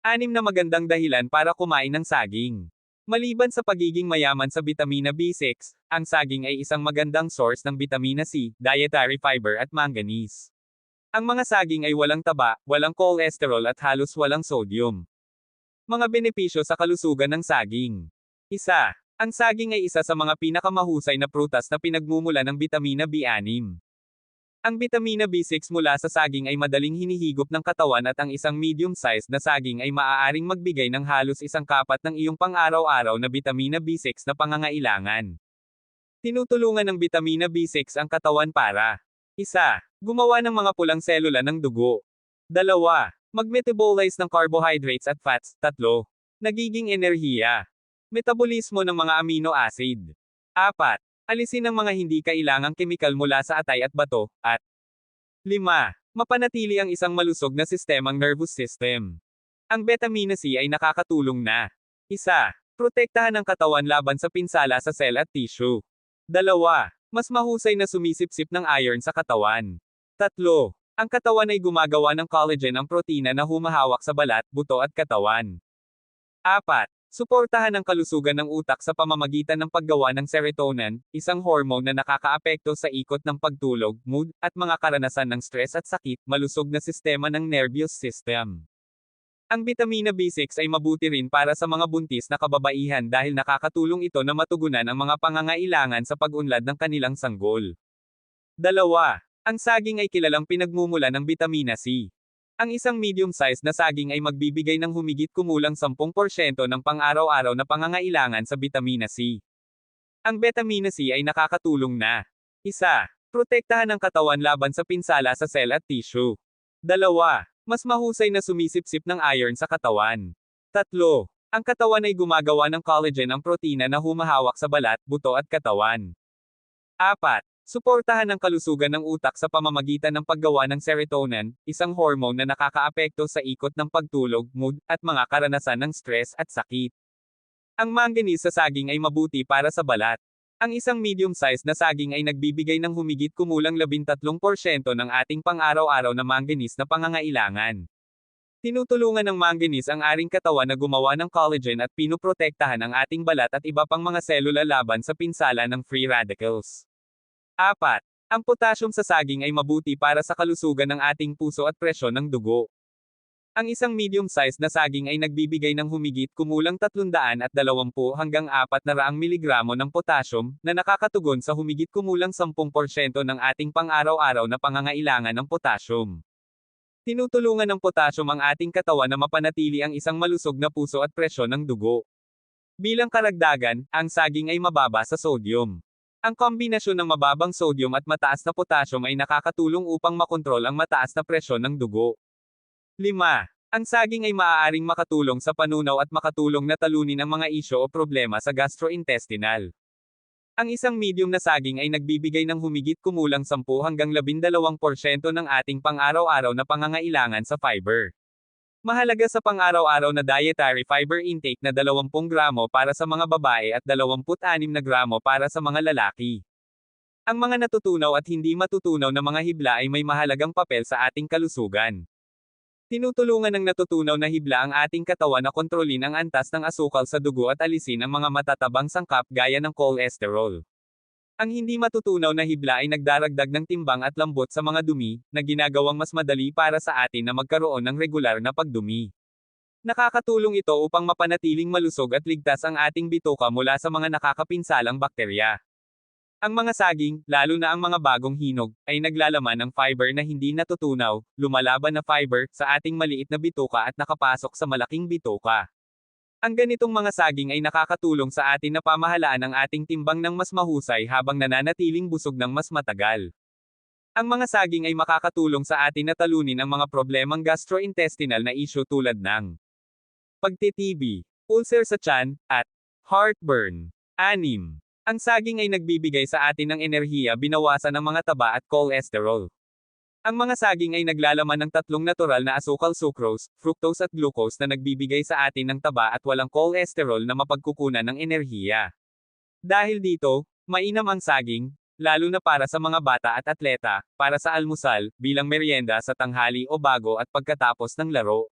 Anim na magandang dahilan para kumain ng saging. Maliban sa pagiging mayaman sa bitamina B6, ang saging ay isang magandang source ng bitamina C, dietary fiber at manganese. Ang mga saging ay walang taba, walang cholesterol at halos walang sodium. Mga benepisyo sa kalusugan ng saging. Isa, ang saging ay isa sa mga pinakamahusay na prutas na pinagmumula ng bitamina B6. Ang bitamina B6 mula sa saging ay madaling hinihigop ng katawan at ang isang medium-sized na saging ay maaaring magbigay ng halos isang kapat ng iyong pang-araw-araw na bitamina B6 na pangangailangan. Tinutulungan ng bitamina B6 ang katawan para Isa, Gumawa ng mga pulang selula ng dugo. Dalawa, Mag-metabolize ng carbohydrates at fats. Tatlo, Nagiging enerhiya. Metabolismo ng mga amino acid. Apat, Alisin ang mga hindi kailangang kemikal mula sa atay at bato, at 5. Mapanatili ang isang malusog na sistemang nervous system. Ang vitamina C ay nakakatulong na Isa, Protektahan ang katawan laban sa pinsala sa cell at tissue. Dalawa, Mas mahusay na sumisipsip ng iron sa katawan. Tatlo, Ang katawan ay gumagawa ng collagen ang protina na humahawak sa balat, buto at katawan. Apat, Suportahan ang kalusugan ng utak sa pamamagitan ng paggawa ng serotonin, isang hormone na nakakaapekto sa ikot ng pagtulog, mood, at mga karanasan ng stress at sakit, malusog na sistema ng nervous system. Ang bitamina B6 ay mabuti rin para sa mga buntis na kababaihan dahil nakakatulong ito na matugunan ang mga pangangailangan sa pag-unlad ng kanilang sanggol. Dalawa, ang saging ay kilalang pinagmumula ng bitamina C. Ang isang medium-sized na saging ay magbibigay ng humigit kumulang 10% ng pang-araw-araw na pangangailangan sa bitamina C. Ang vitamina C ay nakakatulong na Isa, Protektahan ang katawan laban sa pinsala sa cell at tissue. Dalawa, Mas mahusay na sumisipsip ng iron sa katawan. Tatlo, Ang katawan ay gumagawa ng collagen ang protina na humahawak sa balat, buto at katawan. Apat, Suportahan ang kalusugan ng utak sa pamamagitan ng paggawa ng serotonin, isang hormone na nakakaapekto sa ikot ng pagtulog, mood, at mga karanasan ng stress at sakit. Ang manganese sa saging ay mabuti para sa balat. Ang isang medium-sized na saging ay nagbibigay ng humigit kumulang 13% ng ating pang-araw-araw na manganese na pangangailangan. Tinutulungan ng manganese ang aring katawan na gumawa ng collagen at pinoprotektahan ang ating balat at iba pang mga selula laban sa pinsala ng free radicals. 4. Ang potassium sa saging ay mabuti para sa kalusugan ng ating puso at presyon ng dugo. Ang isang medium-sized na saging ay nagbibigay ng humigit kumulang 320 hanggang 400 miligramo ng potassium, na nakakatugon sa humigit kumulang 10% ng ating pang-araw-araw na pangangailangan ng potassium. Tinutulungan ng potassium ang ating katawan na mapanatili ang isang malusog na puso at presyon ng dugo. Bilang karagdagan, ang saging ay mababa sa sodium. Ang kombinasyon ng mababang sodium at mataas na potassium ay nakakatulong upang makontrol ang mataas na presyon ng dugo. 5. Ang saging ay maaaring makatulong sa panunaw at makatulong na talunin ang mga isyo o problema sa gastrointestinal. Ang isang medium na saging ay nagbibigay ng humigit kumulang 10 hanggang 12% ng ating pang-araw-araw na pangangailangan sa fiber. Mahalaga sa pang-araw-araw na dietary fiber intake na 20 gramo para sa mga babae at 26 na gramo para sa mga lalaki. Ang mga natutunaw at hindi matutunaw na mga hibla ay may mahalagang papel sa ating kalusugan. Tinutulungan ng natutunaw na hibla ang ating katawan na kontrolin ang antas ng asukal sa dugo at alisin ang mga matatabang sangkap gaya ng cholesterol. Ang hindi matutunaw na hibla ay nagdaragdag ng timbang at lambot sa mga dumi, na ginagawang mas madali para sa atin na magkaroon ng regular na pagdumi. Nakakatulong ito upang mapanatiling malusog at ligtas ang ating bituka mula sa mga nakakapinsalang bakterya. Ang mga saging, lalo na ang mga bagong hinog, ay naglalaman ng fiber na hindi natutunaw, lumalaban na fiber, sa ating maliit na bituka at nakapasok sa malaking bituka. Ang ganitong mga saging ay nakakatulong sa atin na pamahalaan ang ating timbang ng mas mahusay habang nananatiling busog ng mas matagal. Ang mga saging ay makakatulong sa atin na talunin ang mga problemang gastrointestinal na issue tulad ng pagtitibi, ulcer sa tiyan, at heartburn. 6. Ang saging ay nagbibigay sa atin ng enerhiya binawasan ng mga taba at cholesterol. Ang mga saging ay naglalaman ng tatlong natural na asukal sucrose, fructose at glucose na nagbibigay sa atin ng taba at walang cholesterol na mapagkukunan ng enerhiya. Dahil dito, mainam ang saging, lalo na para sa mga bata at atleta, para sa almusal, bilang merienda sa tanghali o bago at pagkatapos ng laro.